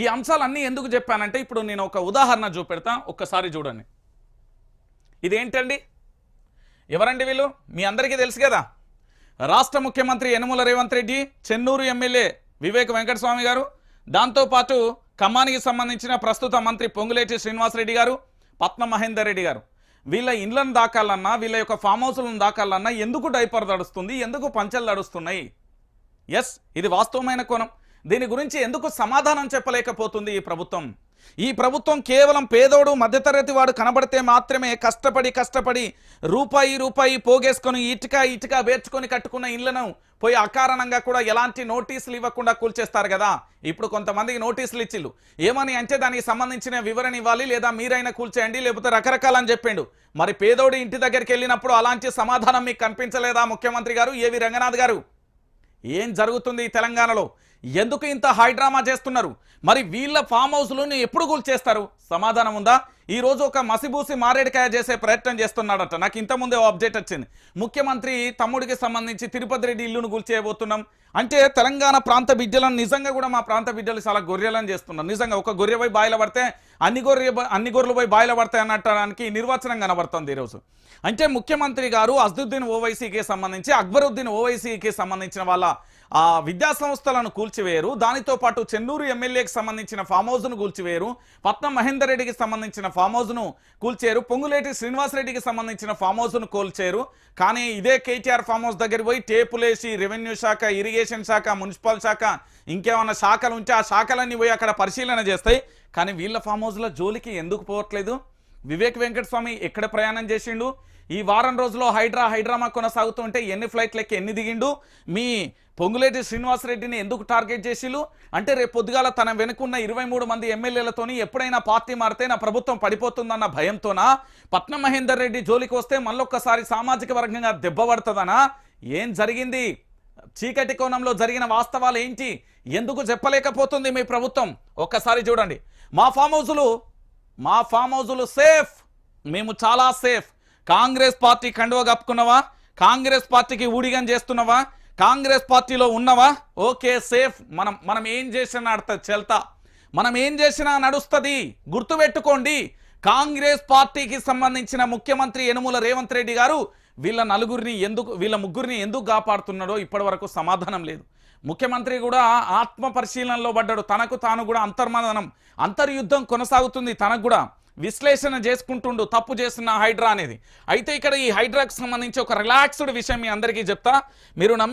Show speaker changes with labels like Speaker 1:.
Speaker 1: ఈ అంశాలన్నీ ఎందుకు చెప్పానంటే ఇప్పుడు నేను ఒక ఉదాహరణ చూపెడతా ఒక్కసారి చూడండి. ఇదేంటండి? ఎవరండి వీళ్ళు? మీ అందరికీ తెలుసు కదా? రాష్ట్ర ముఖ్యమంత్రి యనమల రేవంత్ రెడ్డి చెన్నూరు ఎమ్మెల్యే వివేక్ వెంకటస్వామి గారు దాంతోపాటు ఖమ్మానికి సంబంధించిన ప్రస్తుత మంత్రి పొంగులేటి శ్రీనివాసరెడ్డి గారు పద్మ మహేందర్ రెడ్డి గారు. వీళ్ళ ఇండ్లను దాకాలన్నా వీళ్ళ యొక్క ఫామ్ హౌస్లను దాకాలన్నా ఎందుకు డైపర్ దడుస్తుంది ఎందుకు పంచలు దడుస్తున్నాయి ఎస్ ఇది వాస్తవమైన కోణం. దీని గురించి ఎందుకు సమాధానం చెప్పలేకపోతుంది ఈ ప్రభుత్వం? ఈ ప్రభుత్వం కేవలం పేదోడు మధ్యతరగతి వాడు కనబడితే మాత్రమే కష్టపడి కష్టపడి రూపాయి రూపాయి పోగేసుకొని ఇటుక ఇటుక వేర్చుకొని కట్టుకున్న ఇళ్ళను పోయి అకారణంగా కూడా ఎలాంటి నోటీసులు ఇవ్వకుండా కూల్చేస్తారు కదా? ఇప్పుడు కొంతమందికి నోటీసులు ఇచ్చిళ్ళు. ఏమని అంటే దానికి సంబంధించిన వివరణ ఇవ్వాలి లేదా మీరైనా కూల్చేయండి లేకపోతే రకరకాలని చెప్పిండు. మరి పేదోడు ఇంటి దగ్గరికి వెళ్ళినప్పుడు అలాంటి సమాధానం మీకు కనిపించలేదా ముఖ్యమంత్రి గారు? ఏవి రంగనాథ్ గారు? ఏం జరుగుతుంది ఈ తెలంగాణలో? ఎందుకు ఇంత హైడ్రామా చేస్తున్నారు? మరి వీళ్ళ ఫామ్ హౌస్లను ఎప్పుడు కూల్చేస్తారు? సమాధానం ఉందా? ఈ రోజు ఒక మసిబూసి మారేడికాయ చేసే ప్రయత్నం చేస్తున్నాడట. నాకు ఇంతకుముందే ఓ అప్డేట్ వచ్చింది. ముఖ్యమంత్రి తమ్ముడికి సంబంధించి తిరుపతి రెడ్డి ఇల్లును కూల్చేయబోతున్నాం. అంటే తెలంగాణ ప్రాంత బిడ్డలను నిజంగా కూడా మా ప్రాంత బిడ్డలు చాలా గొర్రెలను చేస్తున్నారు. నిజంగా ఒక గొర్రె పోయి బాయిల పడితే అన్ని గొర్రె అన్ని గొర్రెలు పోయి బాయిల పడతాయి అనటానికి నిర్వచనం కనబడుతుంది ఈరోజు. అంటే ముఖ్యమంత్రి గారు అజదుద్దీన్ ఓవైసీకి సంబంధించి అక్బరుద్దీన్ ఓవైసీకి సంబంధించిన వాళ్ళ ఆ విద్యా సంస్థలను కూల్చివేయరు. దానితో పాటు చెన్నూరు ఎమ్మెల్యేకి సంబంధించిన ఫామ్ హౌస్ను కూల్చివేయరు. పట్నం మహేందర్ రెడ్డికి సంబంధించిన ఫామ్ హౌస్ను కూల్చేరు పొంగులేటి శ్రీనివాసరెడ్డికి సంబంధించిన ఫామ్ హౌస్ను కూల్చేరు కానీ ఇదే కేటీఆర్ ఫామ్ హౌస్ దగ్గర పోయి టేపులేసి రెవెన్యూ శాఖ ఇరిగేషన్ శాఖ మున్సిపల్ శాఖ ఇంకేమైనా శాఖలు ఉంటే ఆ శాఖలన్నీ పోయి అక్కడ పరిశీలన చేస్తాయి. కానీ వీళ్ళ ఫామ్ హౌస్లో జోలికి ఎందుకు పోవట్లేదు? వివేక్ వెంకటస్వామి ఎక్కడ ప్రయాణం చేసిండు? ఈ వారం రోజుల్లో హైడ్రా హైడ్రామా కొనసాగుతుంటే ఎన్ని ఫ్లైట్లకి ఎన్ని దిగిండు? మీ పొంగులేటి శ్రీనివాసరెడ్డిని ఎందుకు టార్గెట్ చేసిండు అంటే రేపు పొద్దుగాల తన వెనుకున్న ఇరవై మూడు మంది ఎమ్మెల్యేలతోని ఎప్పుడైనా పార్టీ మారితే నా ప్రభుత్వం పడిపోతుందన్న భయంతోనా? పట్నం మహేందర్ రెడ్డి జోలికి వస్తే మళ్ళొక్కసారి సామాజిక వర్గంగా దెబ్బపడుతుందనా ఏం జరిగింది? చీకటి కోణంలో జరిగిన వాస్తవాలు ఏంటి ఎందుకు చెప్పలేకపోతుంది మీ ప్రభుత్వం? ఒక్కసారి చూడండి. మా ఫామ్ హౌజులు మా ఫామ్ హౌజులు సేఫ్. మేము చాలా సేఫ్. కాంగ్రెస్ పార్టీ కండువ కప్పుకున్నావా? కాంగ్రెస్ పార్టీకి ఊడిగం చేస్తున్నావా? కాంగ్రెస్ పార్టీలో ఉన్నవా? Okay safe. మనం మనం ఏం చేసినా నడుతుంది చెల్తా. మనం ఏం చేసినా నడుస్తుంది. గుర్తుపెట్టుకోండి కాంగ్రెస్ పార్టీకి సంబంధించిన ముఖ్యమంత్రి యనుమూల రేవంత్ రెడ్డి గారు వీళ్ళ నలుగురిని ఎందుకు వీళ్ళ ముగ్గురిని ఎందుకు కాపాడుతున్నాడో ఇప్పటి సమాధానం లేదు. ముఖ్యమంత్రి కూడా ఆత్మ పరిశీలనలో పడ్డాడు. తనకు తాను కూడా అంతర్మదనం అంతర్యుద్ధం కొనసాగుతుంది. తనకు కూడా విశ్లేషణ చేసుకుంటుండు తప్పు చేస్తున్న హైడ్రా అనేది. అయితే ఇక్కడ ఈ హైడ్రాకు సంబంధించి ఒక రిలాక్స్డ్ విషయం మీ అందరికీ చెప్తా. మీరు